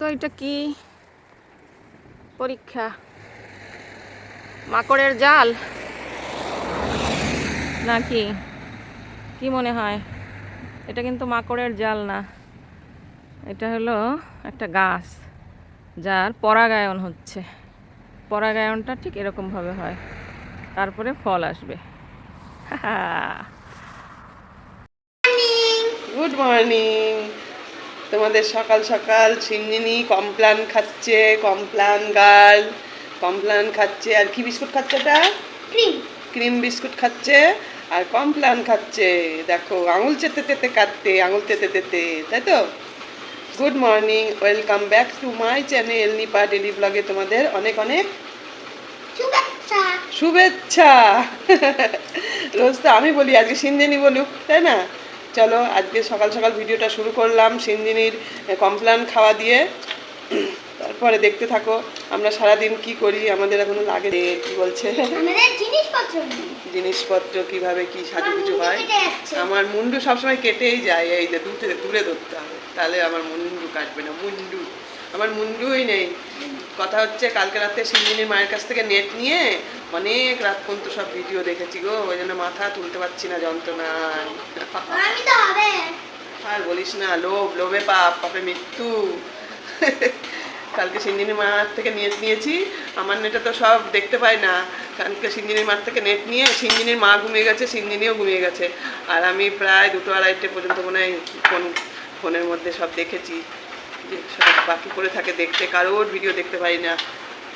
তো এটা কি? পরীক্ষা। মাকড়ের জাল? নাকি? কি মনে হয়? এটা কিন্তু মাকড়ের জাল না। এটা হলো একটা গাছ যার পরাগায়ন হচ্ছে। পরাগায়নটা ঠিক এরকমভাবে হয়। তারপরে ফল আসবে। গুড মর্নিং তোমাদের সকাল সকাল ছিন্নিনি কমপ্লান খাচ্ছে কমপ্লান গার্ল কমপ্লান খাচ্ছে। আর কি বিস্কুট খাচ্ছে এটা ক্রিম। ক্রিম বিস্কুট খাচ্ছে আর কমপ্লান খাচ্ছে। দেখো আঙুল চেতে তেতে কাটতে আঙুল তেতে তেতে তাই তো? Good morning welcome back to my channel Nipa daily ব্লগে তোমাদের অনেক অনেক শুভেচ্ছা। রোজ তো আমি বলি আজকে সিঞ্জিনি বলুক তাই না? চলো আজকে সকাল সকাল ভিডিওটা শুরু করলাম সিঞ্জিনির কমপ্লান খাওয়া দিয়ে। তারপরে দেখতে থাকো আমরা সারাদিন কি করি আমাদের এখনও লাগে কি বলছে? জিনিসপত্র কীভাবে কি সাজুগুজু হয়? আমার মুন্ডু সবসময় কেটেই যায় এই যে দূরে দূরে ধরতে হবে তাহলে আমার মুন্ডু কাটবে না মুন্ডু। আমার মুন্ডুই নেই। কথা হচ্ছে কালকে রাতে সিঞ্জিনীর মায়ের কাছ থেকে নেট নিয়ে অনেক রাত পর্যন্ত সব ভিডিও দেখেছি গো ওই জন্য মাথা তুলতে পারছি না যন্ত্রণায়। আর বলিস না লোভ লোভে পাপ পাপে মৃত্যু। কালকে সিঞ্জিনীর মার থেকে নেট নিয়েছি আমার নেটে তো সব দেখতে পাই না। কালকে সিঞ্জিনীর মার থেকে নেট নিয়ে সিঞ্জিনীর মা ঘুমিয়ে গেছে সিঞ্জিনীও ঘুমিয়ে গেছে। আর আমি প্রায় দুটো আড়াইটে পর্যন্ত মনে হয় ফোন ফোনের মধ্যে সব দেখেছি। যে সব বাকি করে থাকে দেখতে কারোর ভিডিও দেখতে পাই না।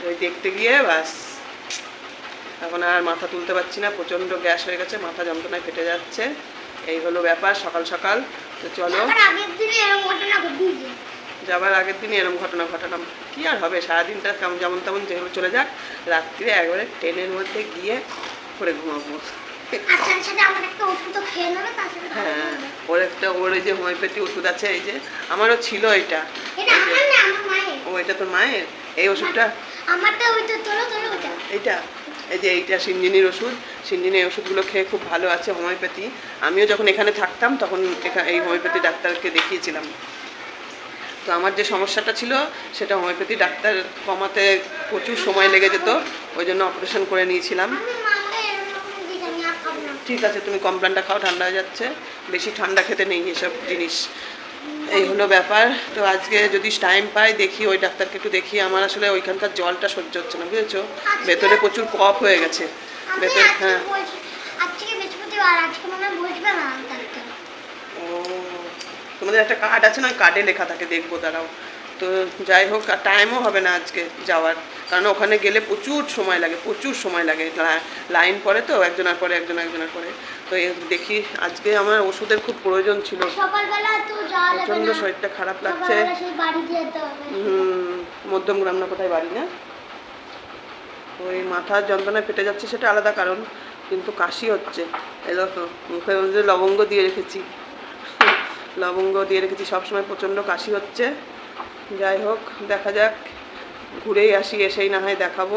ওই দেখতে গিয়ে বাস এখন আর মাথা তুলতে পারছি না প্রচণ্ড গ্যাস হয়ে গেছে মাথা যন্ত্রণায় ফেটে যাচ্ছে। এই হলো ব্যাপার সকাল সকাল। তো চলো। আমার আগের দিনে এরকম ঘটনা যাবার আগের দিনই এরকম ঘটনা ঘটালাম। কি আর হবে সারাদিনটা কেমন যেমন তেমন যেভাবে চলে যাক রাত্রিরে একবারে ট্রেনের মধ্যে গিয়ে করে ঘুমাবো। হ্যাঁ ওর একটা ওর ওই যে হোমিওপ্যাথি ওষুধ আছে এই যে আমারও ছিল এটা। ও এটা তোর মায়ের? এই ওষুধটা? আমারটা ওই তোলো তোলো ওটা এইটা? এই যে এইটা সিঞ্জিনির ওষুধ। সিঞ্জিনি এই ওষুধগুলো খেয়ে খুব ভালো আছে হোমিওপ্যাথি আমিও যখন এখানে থাকতাম তখন এই হোমিওপ্যাথি ডাক্তারকে দেখিয়েছিলাম। তো আমার যে সমস্যাটা ছিল সেটা হোমিওপ্যাথি ডাক্তার কমাতে প্রচুর সময় লেগে যেত ওই জন্য অপারেশন করে নিয়েছিলাম আমি মাকে এরকম দিকে আমি আর খাব না ঠিক আছে তুমি কমপ্লানটা খাও ঠান্ডা হয়ে যাচ্ছে। বেশি ঠান্ডা খেতে নেই এসব জিনিস। এই হলো ব্যাপার। তো আজকে যদি টাইম পাই দেখি ওই ডাক্তারকে একটু দেখি। আমার আসলে ওইখানকার জলটা সহ্য হচ্ছে না বুঝেছ? ভেতরে প্রচুর কফ হয়ে গেছে। ভেতরে হ্যাঁ। ও তোমাদের একটা কার্ড আছে না? কার্ডে লেখা থাকে দেখব তারাও তো যাই হোক টাইমও হবে না আজকে যাওয়ার। কারণ ওখানে গেলে প্রচুর সময় লাগে প্রচুর সময় লাগে। লাইন পড়ে তো একজনের পরে একজন একজনের পরে। তো দেখি আজকে আমার ওষুধের খুব প্রয়োজন ছিল। তো প্রচণ্ড শরীরটা খারাপ লাগছে। হুম মধ্যমগ্রাম না কোথায় বাড়ি না? ওই মাথার যন্ত্রণায় ফেটে যাচ্ছে সেটা আলাদা কারণ। কিন্তু কাশি হচ্ছে। এই দেখো মুখের মধ্যে লবঙ্গ দিয়ে রেখেছি। লবঙ্গ দিয়ে রেখেছি সবসময় প্রচণ্ড কাশি হচ্ছে। যাই হোক দেখা যাক। ঘুরেই আসি, এসেই না হয় দেখাবো।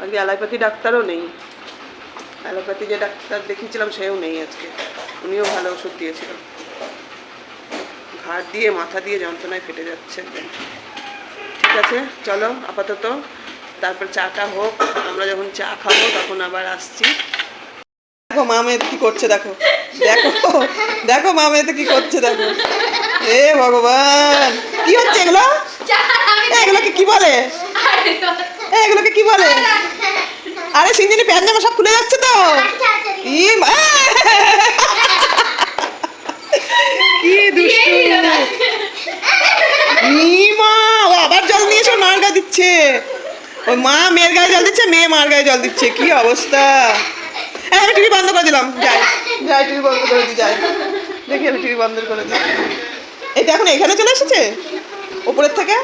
আজকে অ্যালোপ্যাথি ডাক্তারও নেই। অ্যালোপ্যাথি যে ডাক্তার দেখিয়েছিলাম, সেও নেই আজকে। উনিও ভালো ওষুধ দিয়েছিলেন। ঘাট দিয়ে, মাথা দিয়ে যন্ত্রণায় ফেটে যাচ্ছে। ঠিক আছে, চলো, আপাতত তারপর চাটা হোক, আমরা যখন চা খাব, তখন আবার আসছি। দেখো মা মেয়েতে কি করছে, দেখো। দেখো দেখো মা মেয়েতে কি করছে, দেখো। এ ভগবান! কি হচ্ছে এগুলো? এগুলোকে কি বলে? এগুলোকে কি বলে? আরে সিঞ্জিনি প্যান্ট জামা সব খুলে যাচ্ছে তো। কি দুষ্টু। ই মা ও আবার জল নিয়ে এসে মার গায়ে দিচ্ছে। ওই মা মেয়ের গায়ে জল দিচ্ছে মেয়ে মার গায়ে জল দিচ্ছে। কি অবস্থা? আমি টিভি বন্ধ করে দিলাম। যাই। যাই টিভি বন্ধ করে দিই যাই। দেখি আমি টিভি বন্ধ করে দিই। এটা এখন এখানে চলে এসেছে? উপরের থেকে?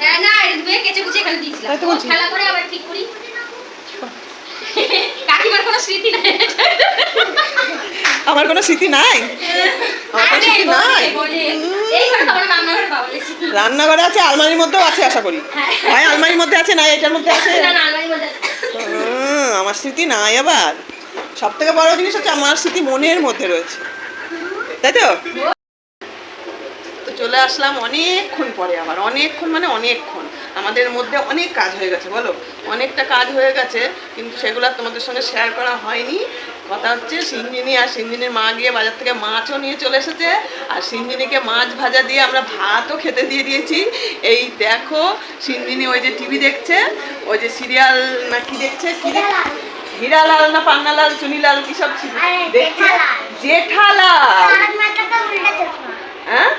হ্যাঁ না এটা ধুয়ে কেচে কুচে এখানে দিয়েছিলাম। তাই তো বলছি। খেলা করে আবার ঠিক করি। কাকিমার কোনো স্মৃতি নেই। আমার কোনো স্মৃতি নাই? আমার স্মৃতি নাই? রান্নাঘরে আছে আলমারির মধ্যেও আছে আশা করি। হ্যাঁ। হয় আলমারির মধ্যে আছে না এটার মধ্যে আছে? আমার স্মৃতি নাই আবার। সব থেকে বড় জিনিস হচ্ছে আমার স্মৃতি মনের মধ্যে রয়েছে। তাই তো? চলো আসলাম অনেকক্ষণ পরে আবার অনেকক্ষণ মানে অনেকক্ষণ। আমাদের মধ্যে অনেক কাজ হয়ে গেছে বলো? অনেকটা কাজ হয়ে গেছে কিন্তু সেগুলো তোমাদের সঙ্গে শেয়ার করা হয়নি। কথা হচ্ছে সিঞ্জিনি আর সিঞ্জিনির মা গিয়ে বাজার থেকে মাছও নিয়ে চলে এসেছে আর সিঞ্জিনিকে মাছ ভাজা দিয়ে আমরা ভাতও খেতে দিয়ে দিয়েছি। এই দেখো সিঞ্জিনি ওই যে টিভি দেখছে ওই যে সিরিয়াল না কি দেখছে? কি হীরালাল না পান্নালাল চুনিলাল কি সব দেখছে? জেঠালাল। হ্যাঁ?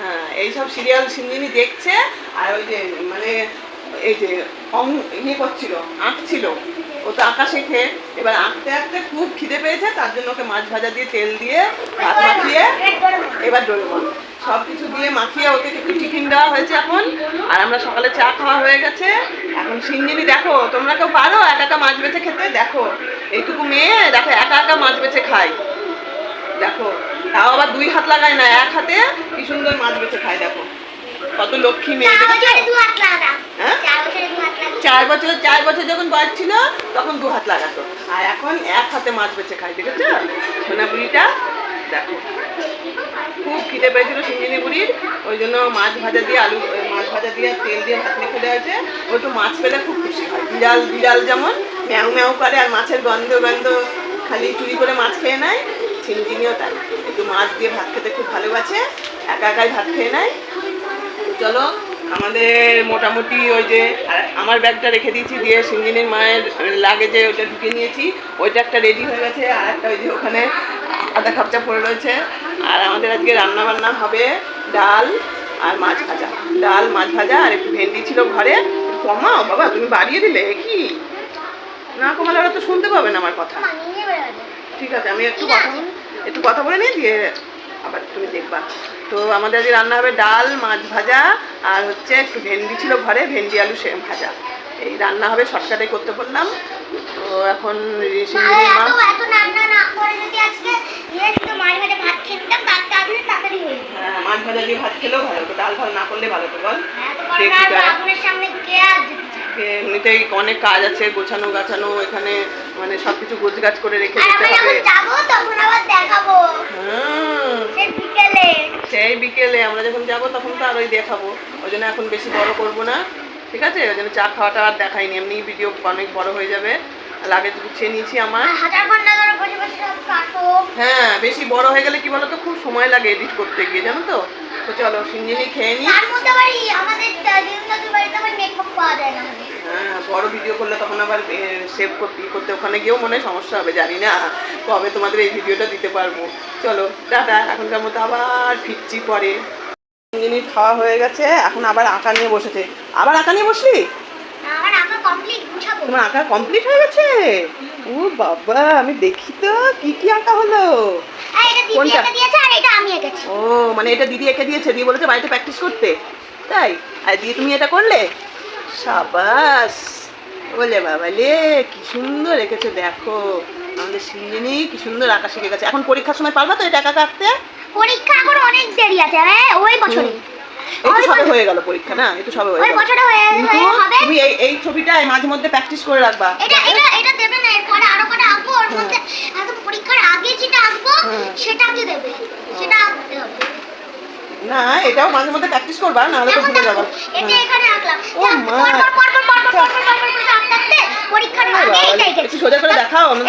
হ্যাঁ এইসব সিরিয়াল সিন্দিনি দেখছে আর ওই যে মানে এই যে অং- ইয়ে করছিল আঁকছিল। ও তো আঁকা শেখে। এবার আঁকতে আঁকতে খুব খিদে পেয়েছে তার জন্য ওকে মাছ ভাজা দিয়ে তেল দিয়ে ভাত মাখিয়ে এবার ডোরেমন সব কিছু দিয়ে মাখিয়ে ওকে একটু টিফিন দেওয়া হয়েছে এখন। আর আমরা সকালে চা খাওয়া হয়ে গেছে। এখন সিঞ্জিনি দেখো তোমরা কেউ পারো একা একা মাছ বেছে খেতে? দেখো এইটুকু মেয়ে দেখো একা একা মাছ বেছে খায়। দেখো তাও আবার দুই হাত লাগায় না এক হাতে কি সুন্দর মাছ বেছে খায় দেখো। কত লক্ষ্মী মেয়ে চার? বছরে হ্যাঁ? চার বছরে চার বছর যখন বয়স ছিল তখন দু হাত লাগাতো। আর এখন এক হাতে মাছ বেছে খায় দেখেছ? সোনা বুড়িটা দেখো। খুব খিদে পেয়েছিল সিঞ্জিনি বুড়ির ওই জন্য মাছ ভাজা দিয়ে আলু মাছ ভাজা দিয়ে তেল দিয়ে ভাত মেখে দেওয়া হয়েছে। ও একটু মাছ পেলে খুব খুশি হয়। বিড়াল বিড়াল যেমন ম্যাও ম্যাও করে আর মাছের গন্ধ গন্ধ খালি চুরি করে মাছ খেয়ে নেয় সিঞ্জিনিও তাই। একটু মাছ দিয়ে ভাত খেতে খুব ভালোবাসে একা একাই ভাত খেয়ে নেয়। চলো আমাদের মোটামুটি ওই যে আমার ব্যাগটা রেখে দিয়েছি দিয়ে সিঞ্জিনের মায়ের লাগেজে ওইটা ঢুকে নিয়েছি। ওইটা একটা রেডি হয়ে গেছে আর একটা ওই যে ওখানে আদা খাপচা পড়ে রয়েছে। আর আমাদের আজকে রান্না বান্না হবে ডাল আর মাছ ভাজা। ডাল মাছ ভাজা আর একটু ভেন্ডি ছিল ঘরে। কমাও বাবা তুমি বাড়িয়ে দিলে কি? না কমালে ওরা তো শুনতে পাবে না আমার কথা। ঠিক আছে আমি একটু কথা একটু কথা বলে নিই দিয়ে আবার তুমি দেখবা। তো আমাদের আজকে রান্না হবে ডাল মাছ ভাজা আর হচ্ছে একটু ভেন্ডি ছিল ঘরে ভেন্ডি আলু সেম ভাজা। এই রান্না হবে শর্টকাটে করতে পারলাম তো এখন হ্যাঁ, মাছ ভাজা দিয়ে ভাত খেলেও ভালো হতো ডাল ভালো না করলে ভালো হতো বল। এমনিতেই অনেক কাজ আছে গোছানো গাছানো এখানে মানে সব কিছু গোছ গাছ করে রেখে দিতে হবে। তখন আবার দেখাবো। বিকেলে। সেই বিকেলে আমরা যখন যাব তখন তো আর ওই দেখাবো। ওই জন্য এখন বেশি বড় করব না ঠিক আছে? ওই জন্য চা খাওয়াটা আর দেখাইনি। এমনি ভিডিও অনেক বড় হয়ে যাবে। লাগেজ গুছিয়ে নিয়েছি আমার। হ্যাঁ বেশি বড় হয়ে গেলে কি বলতো? খুব সময় লাগে এডিট করতে গিয়ে জানো তো? তো চলো সিঞ্জিনি খেয়ে না। হ্যাঁ বড় ভিডিও করলে তখন আবার সেভ করতে করতে ওখানে গিয়েও মনে সমস্যা হবে জানি না। কবে তোমাদের এই ভিডিওটা দিতে পারব। চলো টাটা এখনকার মতো আবার ফিরছি পরে। ইঞ্জিনির খাওয়া হয়ে গেছে এখন আবার আঁকা নিয়ে বসেছে। আবার আঁকা নিয়ে বসলি? তোমার আঁকা কমপ্লিট হয়ে গেছে? ও বাবা আমি দেখি তো কি কি আঁকা হলো। কোনটা? দিয়েছে আর এটা আমি এঁকেছি। ও মানে এটা দিদি এঁকে দিয়েছে দিয়ে বলেছে বাড়িতে প্র্যাকটিস করতে। তাই? আর দিয়ে তুমি এটা করলে? সাবাস। বলে বাবা লে কি সুন্দর এঁকেছে দেখো। আমাদের সিঞ্জিনি কি সুন্দর আঁকা শিখে গেছে। এখন পরীক্ষার সময় পারবা তো এটা একা কাটতে পরীক্ষা এখন অনেক দেরি আছে হ্যাঁ ওই বছরে এই সবে হয়ে গেল পরীক্ষা না এই তো সবে হয়ে গেল তুমি এই এই মাঝে মধ্যে প্র্যাকটিস করে রাখবা এটা এটা এটা দেবে না এরপরে আরও কটা আঁকবো ওর মধ্যে পরীক্ষার আগে যেটা আঁকবো সেটাকে দেবে সেটা আঁকতে হবে না এটাও মাঝে মধ্যে প্র্যাকটিস করবা না হলে তো ভুলে যাবা পরীক্ষার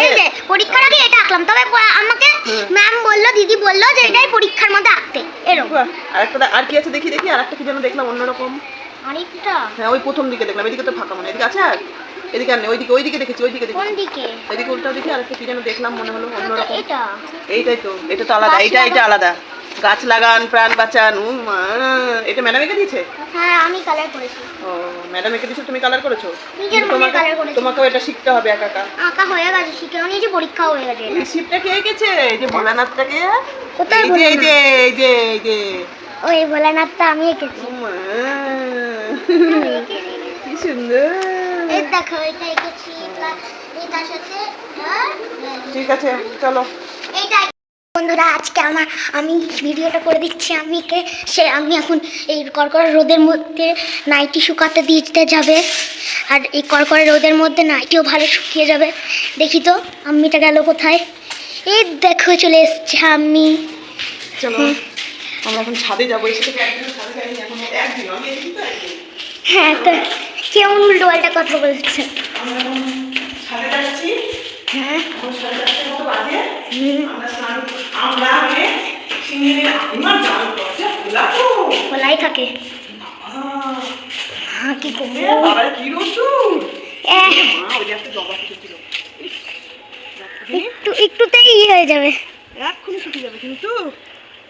এটা পরীক্ষার আগে এটা আঁকলাম তবে আমাকে ম্যাম বলল দিদি বলল যে এটাই পরীক্ষার মধ্যে আঁকতে এরকম বাহ, আরেকটা আর কি আছে? দেখি দেখি আর একটা কি যেন দেখলাম অন্যরকম। আরেকটা? হ্যাঁ ওই প্রথম দিকে দেখলাম এদিকে তো ফাঁকা মনে। এদিকে আছে আর? এদিকে আর নেই ওইদিকে ওইদিকে দেখেছি ওইদিকে কোন দেখেছি দিকে? এদিকে উল্টা দেখি আরেকটা কি যেন দেখলাম মনে হলো অন্যরকম। এটা। এইটাই তো এটা তো আলাদা এটা এইটা এটা আলাদা। গাছ লাগান প্রাণ বাঁচান মা। এটা ম্যাডাম এঁকে দিয়েছে? হ্যাঁ আমি কালার করেছি। ও ম্যাডাম এঁকে দিয়েছে তুমি কালার করেছ? নিজের মনে তোমাকে করেছি। তোমাকেও এটা শিখতে হবে একা একা। আঁকা হয়ে গেছে শিখেও নিয়েছি পরীক্ষাও হয়ে গেছে এই শিপটা কে এঁকেছে? এই যে ভোলানাথটাকে? কোথায় এই যে এই যে এই যে এই যে। ওই ভোলানাথটা আমি এঁকেছি। মা, কি সুন্দর। এই দেখো এটা এঁকেছি তার সাথে হ্যাঁ, ঠিক আছে চলো। বন্ধুরা আজকে আমার আমি ভিডিওটা করে দিচ্ছি। আমি কে? সে আমি এখন এই কড়কড় রোদের মধ্যে নাইটি শুকাতে দিতে যাবে। আর এই কড়কড় রোদের মধ্যে নাইটিও ভালো শুকিয়ে যাবে। দেখি তো আম্মিটা গেল কোথায়? এই দেখো চলে এসছে আমি আমরা এখন ছাদে যাব। হ্যাঁ তো কেমন কথা বলছে? হ্যাঁ। এখন আমরা জাল খোলা তো। খোলাই থাকে হ্যাঁ কি করব? এ কি রসুন? মা ওই একটা জবা ফুটেছিল একটু একটুতেই ইয়ে হয়ে যাবে। এক্ষুনি শুকিয়ে যাবে কিন্তু।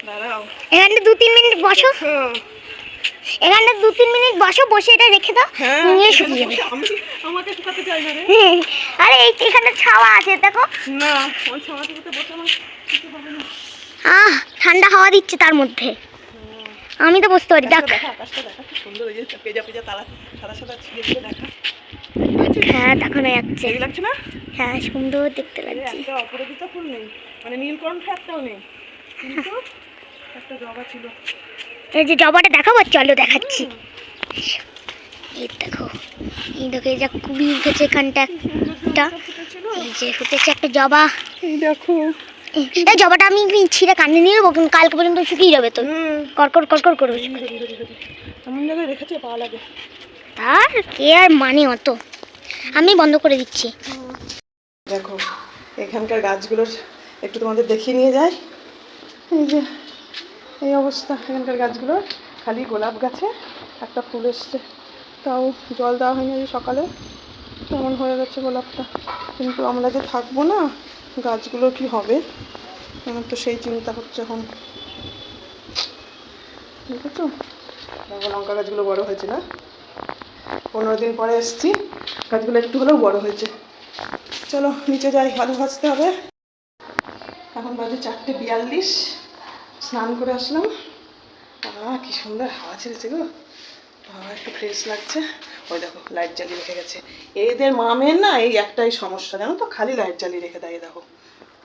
দাঁড়াও। এখানটা দু তিন মিনিট বসো। হ্যাঁ। এখানটা দু তিন মিনিট বসো বসে এটা রেখে দাও। হ্যাঁ নিয়ে এখানে শুকিয়ে যাবে। আমাকে শুকাতে চাই না রে। আরে এখানে ছাওয়া আছে দেখো। না ওই সমাজে বসে আমার আহ ঠান্ডা হাওয়া দিচ্ছে তার মধ্যে। আমি তো বুঝতে পারি দেখ। হ্যাঁ দেখানো যাচ্ছে। হ্যাঁ সুন্দর দেখতে লাগছে। মানে জবা এই যে জবাটা দেখাবো? চলো দেখাচ্ছি। এই দেখো এই দেখো এই যে কুড়ি উঠেছে এখানটা একটা। এই যে ফুটেছে একটা জবা। দেখো। এই জবাটা আমি ছিঁড়ে কানে নিয়ে নেব কিন্তু কালকে পর্যন্ত শুকিয়ে যাবে তো। কড়কড় কড়কড় করবে এমন জায়গায় রেখেছে পা লাগে। তার কে আর মানে অত? আমি বন্ধ করে দিচ্ছি। দেখো এখানকার গাছগুলোর একটু তোমাদের দেখিয়ে নিয়ে যাই। এই যে এই অবস্থা। এখানকার গাছগুলোর খালি গোলাপ গাছে একটা ফুল এসছে। তাও জল দেওয়া হয়নি সকালে। তেমন হয়ে গেছে গোলাপটা? কিন্তু আমরা যে থাকব না গাছগুলোর কি হবে? আমার তো সেই চিন্তা হচ্ছে এখন। বুঝেছ লঙ্কা গাছগুলো বড় হয়েছে না? পনেরো দিন পরে এসছি। গাছগুলো একটু হলেও বড় হয়েছে। চলো, নিচে যাই, আলু ভাজতে হবে। এখন বাজে চারটে বিয়াল্লিশ। স্নান করে আসলাম। আহ, কি সুন্দর হাওয়া ছেড়েছে গো। একটু ফ্রেশ লাগছে। ওই দেখো লাইট জ্বালিয়ে রেখে গেছে। এদের মামের না এই একটাই সমস্যা, জানো তো? খালি লাইট জ্বালিয়ে রেখে দেয় দেখো।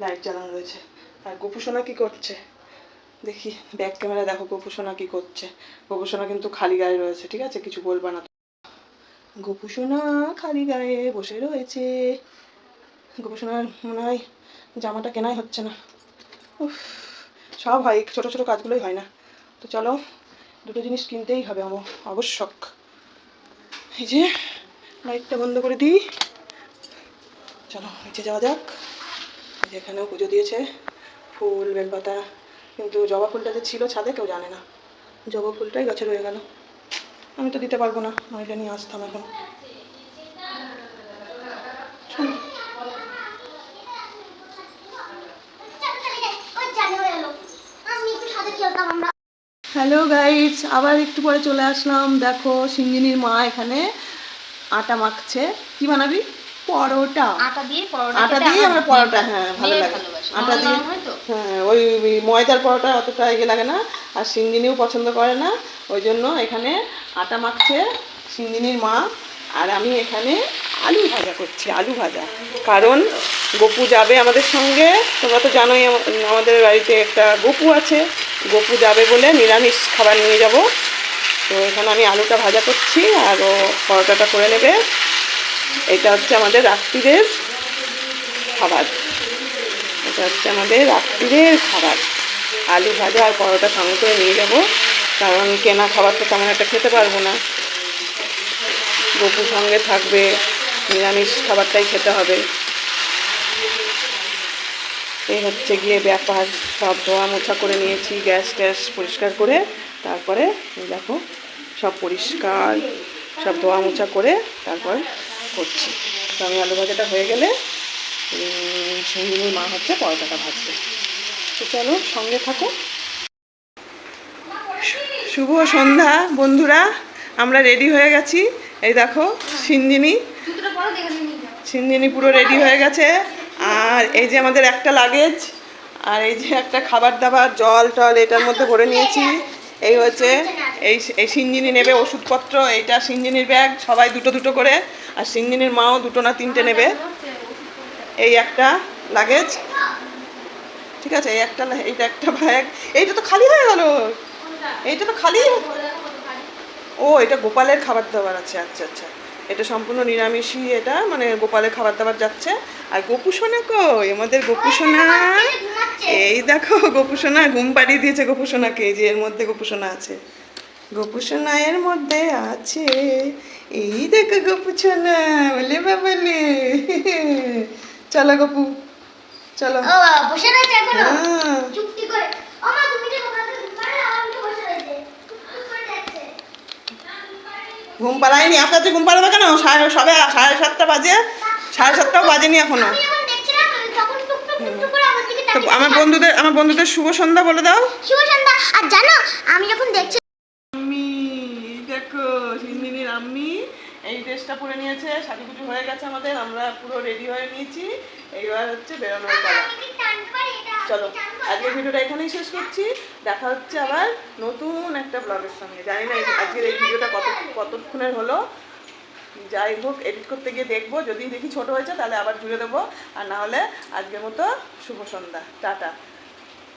লাইট জ্বালানো রয়েছে। আর গোপুসোনা কি করছে? দেখি ব্যাক ক্যামেরা দেখো গোপুসোনা কি করছে। গোপুসোনা কিন্তু খালি গায়ে রয়েছে, ঠিক আছে? কিছু বলবা না গোপুসোনা খালি গায়ে বসে রয়েছে। গোপসোনার মনে হয় জামাটা কেনাই হচ্ছে না। উফ, সব হয়, ছোটো ছোটো কাজগুলোই হয় না। তো চলো, দুটো জিনিস কিনতেই হবে আমার আবশ্যক এই যে, লাইটটা বন্ধ করে দিই। চলো নিচে যাওয়া যাক। এই যে এখানেও পুজো দিয়েছে ফুল, বেলপাতা, কিন্তু জবা ফুলটা যে ছিল ছাদে কেউ জানে না। জবা ফুলটাই গাছে রয়ে গেল। আমি তো দিতে পারব না, নইলে নিয়ে আসতাম এখন। চলো। হ্যালো গাইস আবার একটু পরে চলে আসলাম। দেখো সিঞ্জিনীর মা এখানে আটা মাখছে। কি বানাবি? পরোটা। আটা দিয়ে পরোটা আটা দিয়ে আমার পরোটা হ্যাঁ ভালো লাগে। আটা দিয়ে হয় ওই ময়দার পরোটা অতটা ইয়ে লাগে না। আর সিঞ্জিনিও পছন্দ করে না। ওই জন্য এখানে আটা মাখছে সিঞ্জিনির মা। আর আমি এখানে আলু ভাজা করছি আলু ভাজা। কারণ গপু যাবে আমাদের সঙ্গে। তোমরা তো জানোই আমাদের বাড়িতে একটা গপু আছে। গপু যাবে বলে নিরামিষ খাবার নিয়ে যাব। তো এখানে আমি আলুটা ভাজা করছি আর ও পরোটাটা করে নেবে। এটা হচ্ছে আমাদের রাত্রিদের খাবার। এটা হচ্ছে আমাদের রাত্রিদের খাবার। আলু ভাজা আর পরোটা সঙ্গে করে নিয়ে যাব, কারণ কেনা খাবার তো তেমন একটা খেতে পারব না। গপুর সঙ্গে থাকবে, নিরামিষ খাবারটাই খেতে হবে। এই হচ্ছে গিয়ে ব্যাপার। সব ধোয়া মোছা করে নিয়েছি গ্যাস ট্যাস পরিষ্কার করে। তারপরে এই দেখো সব পরিষ্কার সব ধোয়া মোছা করে তারপর করছি। তো আমি আলু ভাজাটা হয়ে গেলে সঙ্গিনীর মা হচ্ছে পরোটাটা ভাজবে। তো চলো সঙ্গে থাকো। শুভ সন্ধ্যা বন্ধুরা আমরা রেডি হয়ে গেছি। এই দেখো যাও। সিঞ্জিনি পুরো রেডি হয়ে গেছে। আর এই যে আমাদের একটা লাগেজ আর এই যে একটা খাবার দাবার, জল টল এটার মধ্যে ভরে নিয়েছি। এই হচ্ছে, এই এই সিঞ্জিনি নেবে ওষুধপত্র, এইটা সিঞ্জিনির ব্যাগ, সবাই দুটো দুটো করে। আর সিঞ্জিনির মাও দুটো না তিনটে নেবে। এই একটা লাগেজ ঠিক আছে, এই একটা, এইটা একটা ব্যাগ এইটা তো খালি হয়ে গেল। এইটা তো খালি। ও, এটা গোপালের খাবার দাবার আছে। আচ্ছা আচ্ছা। এটা সম্পূর্ণ নিরামিষই এটা মানে গোপালের খাবার দাবার যাচ্ছে। আর গোপু সোনা কই? আমাদের গোপু সোনা এই দেখো গোপু সোনা ঘুম পাড়িয়ে দিয়েছে গোপু সোনাকে যে এর মধ্যে গোপু সোনা আছে। গোপু সোনা এর মধ্যে আছে এই দেখো গোপু সোনা বলে বাবালে চলো গোপু চলো। হ্যাঁ। চুক্তি করে ও মা তুমি যে ওখানে ঘুমালে আমার উঠে বসে রয়েছে চুপটি করে যাচ্ছে ঘুম পাড়ায়নি। আপনার ঘুম পাড়াবে কেন? সাড়ে সবে সাড়ে সাতটা বাজে। সাড়ে সাতটাও বাজেনি এখনও। আমি আমার তো আমার বন্ধুদের আমার বন্ধুদের শুভ সন্ধ্যা বলে দাও। শুভ সন্ধ্যা। আর জানো আমি যখন দেখছি দেখো সিন্দিনীর আম্মি এই ড্রেসটা পরে নিয়েছে। সাজুগুজু হয়ে গেছে আমাদের আমরা পুরো রেডি হয়ে নিয়েছি। এইবার হচ্ছে বেরোনোর পালা। আমি চলো আজকের ভিডিওটা এখানেই শেষ করছি। দেখা হচ্ছে আবার নতুন একটা ব্লগের সঙ্গে। জানি না এই- আজকের এই ভিডিওটা কত কতক্ষণের হলো। যাই হোক এডিট করতে গিয়ে দেখব। যদি দেখি ছোট হয়েছে তাহলে আবার জুড়ে দেবো। আর না হলে আজকের মতো শুভ সন্ধ্যা। টাটা।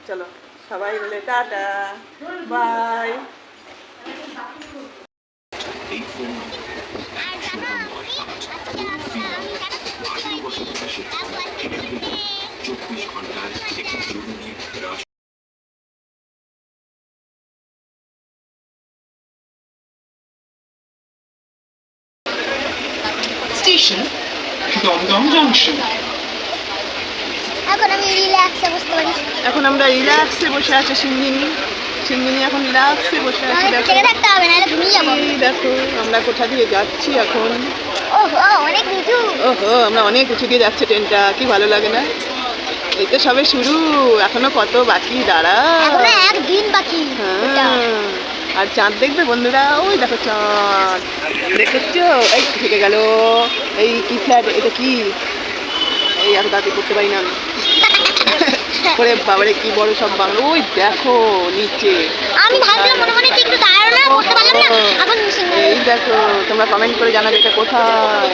চলো সবাই মিলে টাটা। বাই। আর জানো আজকে আমি চব্বিশ ঘণ্টার একটি জরুরি রাষ্ট্র স্টেশন এখন আমি রিল্যাক্সে বসতে পারি। এখন আমরা রিল্যাক্সে বসে আছে সিঙ্গিনী। সিঙ্গিনী এখন রিল্যাক্সে বসে আছে দেখো। হবে নাহলে ঘুমিয়ে যাব। দেখো আমরা কোথা দিয়ে যাচ্ছি এখন? ওহ ও অনেক নিচু ওহো আমরা অনেক উঁচু দিয়ে যাচ্ছে ট্রেনটা কি ভালো লাগে না? এই তো সবে শুরু এখনও কত বাকি? দাঁড়া। এখনও একদিন বাকি। হ্যাঁ। আর চাঁদ দেখবে বন্ধুরা? ওই দেখো চাঁদ। দেখেছ? এই থেকে গেল। এই কি ফ্ল্যাট এটা কি? এই দাঁড়ি করতে পারি না আমি। ওরে বাবারে কি বড় সব বাংলো ওই দেখো নিচে। আমি ভাবলাম মনে মনে একটু দাঁড়ানো করতে পারলাম না এখন এই দেখো তোমরা কমেন্ট করে জানাবে এটা কোথায়।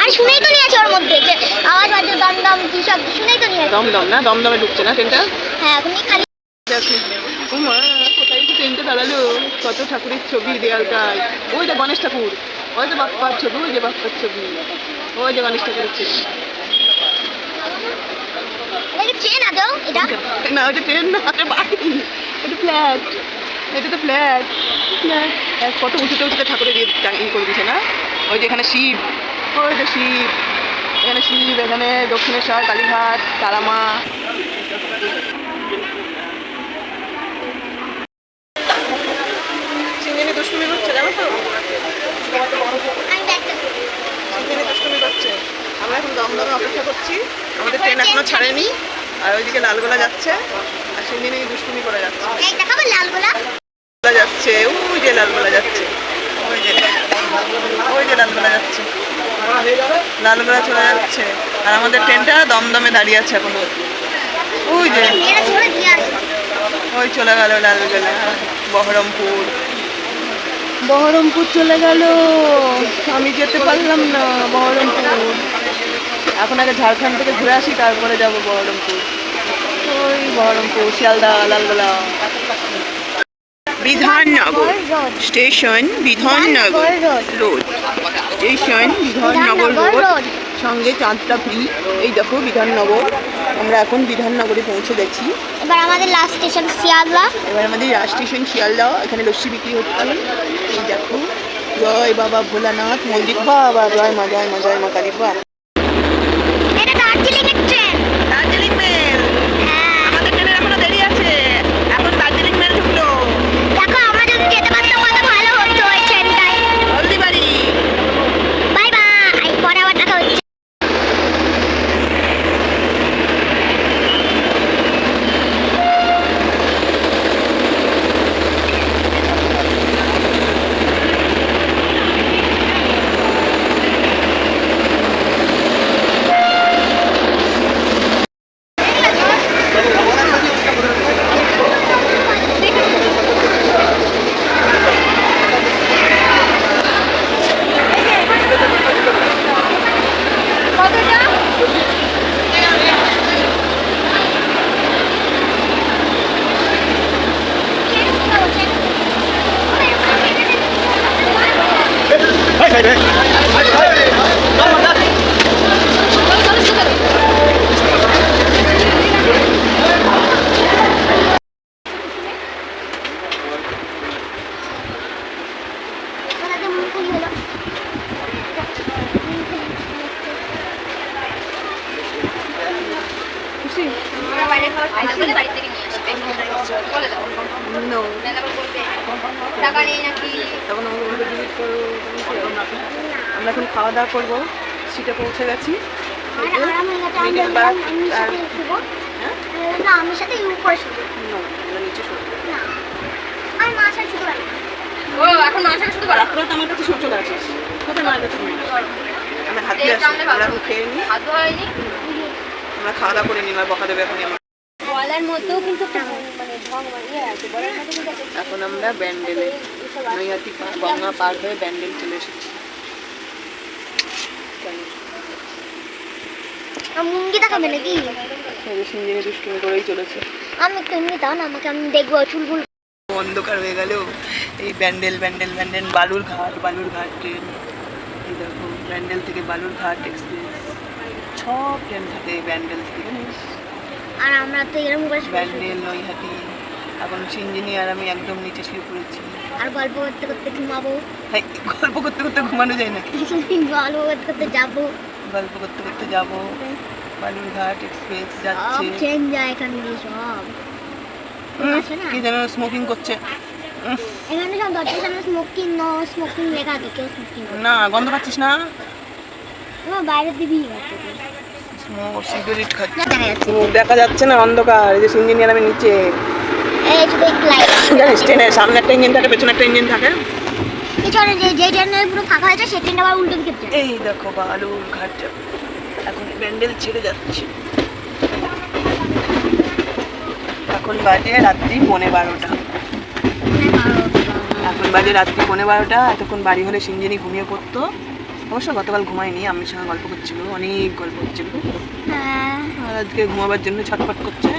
আর শুনেই তো নিয়েছে ওর মধ্যে যে আওয়াজ বাজে দমদম কি সব শুনেই তো নিয়েছে। দমদম না? দমদমে ঢুকছে না ট্রেনটা? হ্যাঁ এখনই খালি। দেখো। ও মা কোথায় কি ট্রেনটা দাঁড়াল? কত ঠাকুরের ছবি দেয়ালটায়। ওই যে গণেশ ঠাকুর। ওই যে বাপ্পার ছবি ওই যে বাপ্পার ছবি। ওই যে গণেশ ঠাকুরের ছবি এটা কি ট্রেন আদৌ? এটা? না ওটা ট্রেন না ওটা বাড়ি এটা ফ্ল্যাট। এটা তো ফ্ল্যাট। ফ্ল্যাট। কত উঁচুতে উঁচুতে ঠাকুরের টাং- ই করে দিয়েছে না? ওই যে এখানে শিব। ওই যে শিব। এখানে শিব এখানে দক্ষিণেশ্বর কালীঘাট তারামা সিঙ্গিনি দুষ্টুমি করছে জানো তো আমি ব্যাগটা সিঙ্গিনি দুষ্টুমি করছে আমরা এখন দমদমে অপেক্ষা করছি। আমাদের ট্রেন এখনও ছাড়েনি। আর ওইদিকে লালগোলা যাচ্ছে। আর সিঙ্গিনি দুষ্টুমি করে যাচ্ছে। লালগোলা। যাচ্ছে। ওই যে লালগোলা যাচ্ছে। ওই যে ওই যে লালগোলা যাচ্ছে। লালগোলা চলে যাচ্ছে। আর আমাদের ট্রেনটা দমদমে দাঁড়িয়ে আছে এখনও। ওই যে ওই চলে গেল লালগোলা। বহরমপুর। বহরমপুর চলে গেল। আমি যেতে পারলাম না বহরমপুর। এখন আগে ঝাড়খণ্ড থেকে ঘুরে আসি তারপরে যাব বহরমপুর। ওই Baharampur Sealdah Lalgola Bidhannagar station Bidhannagar road. Station Bidhannagar Bidhannagar road. সঙ্গে চাঁদটা ফ্রি এই দেখো বিধাননগর। আমরা এখন বিধাননগরে পৌঁছে গেছি। এবার আমাদের লাস্ট স্টেশন শিয়ালদা। এবার আমাদের রাজ স্টেশন শিয়ালদা। এখানে লস্যি বিক্রি হচ্ছে। এই দেখো। জয় বাবা ভোলানাথ মন্দির। বাবা জয় মা জয় মা জয় মা কালী আমরা হাত দিয়ে এই আসি কামড়ে আমরা ভালো। এখন খেয়ে নিই। হাত ধোয়া হয়নি? আমরা খাওয়া দাওয়া করে নিই বকা দেবে এখন আমার বলার মধ্যেও কিন্তু একটা মানে ইয়ে এখন আমরা ব্যান্ডেলে নৈহাটি গঙ্গা পার হয়ে ব্যান্ডেল চলে এসেছি। মুঙ্গি দেখাবে নাকি? সিঞ্জিনি দুষ্টুমি করেই চলেছে। আমি একটু এমনি দাও না আমাকে আমি দেখব চুলগুলো। অন্ধকার হয়ে গেল এই ব্যান্ডেল ব্যান্ডেল ব্যান্ডেল বালুর ঘাট বালুর ঘাট ট্রেন। ব্যান্ডেল থেকে বালুর ঘাট এক্সপ্রেস সব ট্রেন থাকে ব্যান্ডেল থেকে। জানিস আর আমরা তো এরকম ব্যান্ডেল নৈহাটি এখন সিঞ্জিনি আর আমি একদম নিচে শুয়ে পড়েছি। আর গল্প করতে করতে ঘুমাবো। হ্যাঁ গল্প করতে করতে ঘুমানো যায় না গল্প করতে করতে যাব। গল্প করতে করতে যাব। বালুর ঘাট এক্সপ্রেস যাচ্ছে। ট্রেন যায় এখান দিয়ে সব। কি যেন স্মোকিং করছে। এখানে সব দরজার সামনে স্মোকিং নো স্মোকিং লেখা আছে কেউ স্মোকিং না গন্ধ পাচ্ছিস না? আমার বাইরে দিবি সিগারেট খাচ্ছে। দেখা যাচ্ছে না অন্ধকার, এই যে ইঞ্জিনিয়ার আমি নিচে। জানিস, ট্রেনের সামনে একটা ইঞ্জিন থাকে, পেছনে একটা ইঞ্জিন থাকে। পিছনে যে যে ট্রেনের পুরো ফাঁকা হয়েছে সেই ট্রেনটা আবার উল্টো দিকে এই দেখো, বালুর ঘাট। এখন ব্যান্ডেল ছেড়ে যাচ্ছে। এখন বাজে রাত্রি পৌনে বারোটা। এখন বাজে রাত্রি পৌনে বারোটা এতক্ষণ বাড়ি হলে সিঞ্জিনি ঘুমিয়ে পড়তো। অবশ্য গতকাল ঘুমায়নি আমি সঙ্গে গল্প করছিল অনেক গল্প হচ্ছিল হ্যাঁ। আজকে ঘুমাবার জন্য ছটফট করছে।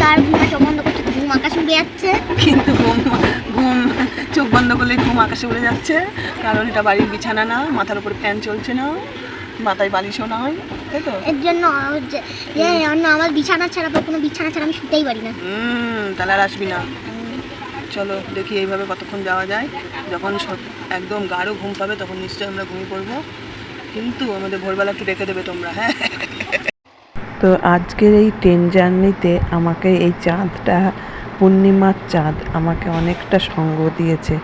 তার ঘুমা বন্ধ করছে ঘুম আকাশে উড়ে যাচ্ছে। কিন্তু ঘুম ঘুম চোখ বন্ধ করলে ঘুম আকাশে উড়ে যাচ্ছে। কারণ এটা বাড়ির বিছানা না মাথার উপর ফ্যান চলছে না মাথায় বালিশও নয় তাই তো? এর জন্য আমার বিছানা ছাড়া কোনো বিছানা ছাড়া আমি শুতেই পারি না। হুম তাহলে আর আসবি না। চলো দেখি এইভাবে কতক্ষণ যাওয়া যায়। যখন সব- একদম গাঢ় ঘুম পাবে তখন নিশ্চয়ই আমরা ঘুমিয়ে পড়ব। কিন্তু আমাদের ভোরবেলা একটু ডেকে দেবে তোমরা হ্যাঁ। তো আজকের এই ট্রেন জার্নিতে আমাকে এই চাঁদটা, পূর্ণিমার চাঁদ, আমাকে অনেকটা সঙ্গ দিয়েছে।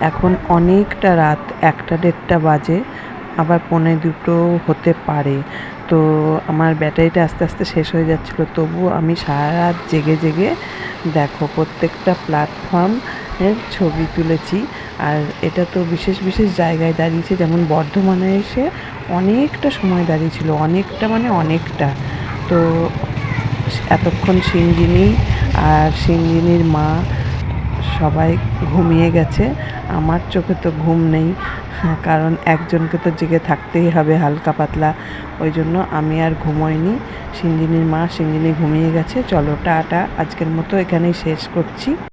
এখন অনেকটা রাত, একটা দেড়টা বাজে, আবার পৌনে দুটো হতে পারে। তো আমার ব্যাটারিটা আস্তে আস্তে শেষ হয়ে যাচ্ছিল। তবুও আমি সারা রাত জেগে জেগে দেখো প্রত্যেকটা প্ল্যাটফর্মের ছবি তুলেছি। আর এটা তো বিশেষ বিশেষ জায়গায় দাঁড়িয়েছে, যেমন বর্ধমানে এসে অনেকটা সময় দাঁড়িয়েছিল, অনেকটা মানে অনেকটা। তো এতক্ষণ সিঞ্জিনি আর সিঞ্জিনির মা সবাই ঘুমিয়ে গেছে। আমার চোখে তো ঘুম নেই হ্যাঁ, কারণ একজনকে তো জেগে থাকতেই হবে হালকা পাতলা। ওই জন্য আমি আর ঘুমোইনি। সিঞ্জিনির মা সিঞ্জিনি ঘুমিয়ে গেছে। চলো টাটা। আজকের মতো এখানেই শেষ করছি।